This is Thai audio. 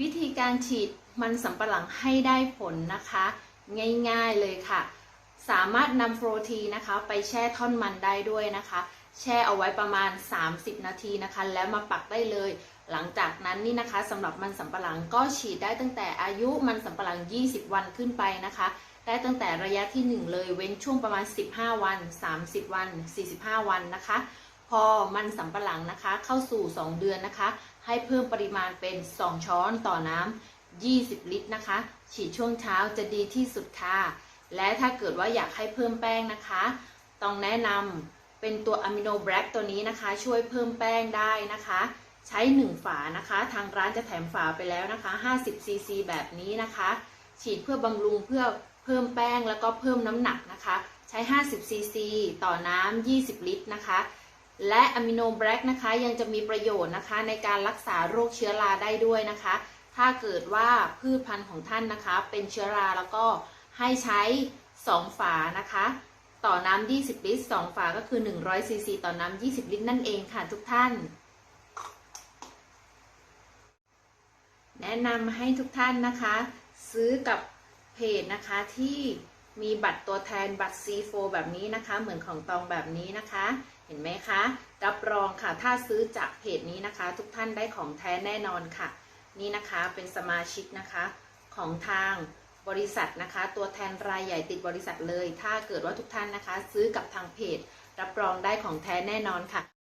วิธีการฉีดมันสำปะหลังให้ได้ผลนะคะ ง่ายๆเลยค่ะ สามารถนำโปรตีนนะคะ ไปแช่ท่อนมันได้ด้วยนะคะ แช่เอาไว้ประมาณ 30 นาทีนะคะ แล้วมาปักได้เลย หลังจากนั้นนี่นะคะสำหรับมันสำปะหลังก็ฉีดได้ตั้งแต่อายุมันสำปะหลัง 20 วันขึ้นไปนะคะ ได้ตั้งแต่ระยะที่ 1 เลยเว้นช่วงประมาณ 15 วัน 30 วัน 45 วันนะคะ พอมันสำปะหลังนะคะ เข้าสู่ 2 เดือนนะคะ ให้เพิ่มปริมาณเป็น 2 ช้อนต่อน้ำ 20 ลิตรนะคะ ฉีดช่วงเช้าจะดีที่สุดค่ะ และถ้าเกิดว่าอยากให้เพิ่มแป้งนะคะ ต้องแนะนำเป็นตัวอะมิโนแบล็กตัวนี้นะคะ ช่วยเพิ่มแป้งได้นะคะ ใช้ 1 ฝานะคะ ทางร้านจะแถมฝาไปแล้วนะคะ 50 ซีซีแบบนี้นะคะ ฉีดเพื่อบำรุงเพื่อเพิ่มแป้งแล้วก็เพิ่มน้ำหนักนะคะ ใช้ 50 ซีซีต่อน้ำ 20 ลิตรนะคะ และอะมิโนแบล็กนะคะยังจะมีประโยชน์นะคะ ในการรักษาโรคเชื้อราได้ด้วยนะคะ ถ้าเกิดว่าพืชพันธุ์ของท่านนะคะ เป็นเชื้อราแล้วก็ให้ใช้ 2 ฝานะคะ ต่อน้ำ20 ลิตร 2 ฝาก็คือ 100ซีซีต่อน้ำ20 ลิตรนั่นเองค่ะทุกท่าน แนะนำให้ทุกท่านนะคะ ซื้อกับเพจนะคะที่ มีบัตรตัวแทนบัตร C4 แบบนี้นะคะ เหมือนของตองแบบนี้นะคะ เห็นไหมคะ รับรองค่ะ ถ้าซื้อจากเพจนี้นะคะ ทุกท่านได้ของแท้แน่นอนค่ะ นี่นะคะเป็นสมาชิกนะคะ ของทางบริษัทนะคะ ตัวแทนรายใหญ่ติดบริษัทเลย ถ้าเกิดว่าทุกท่านนะคะ ซื้อกับทางเพจ รับรองได้ของแท้แน่นอนค่ะ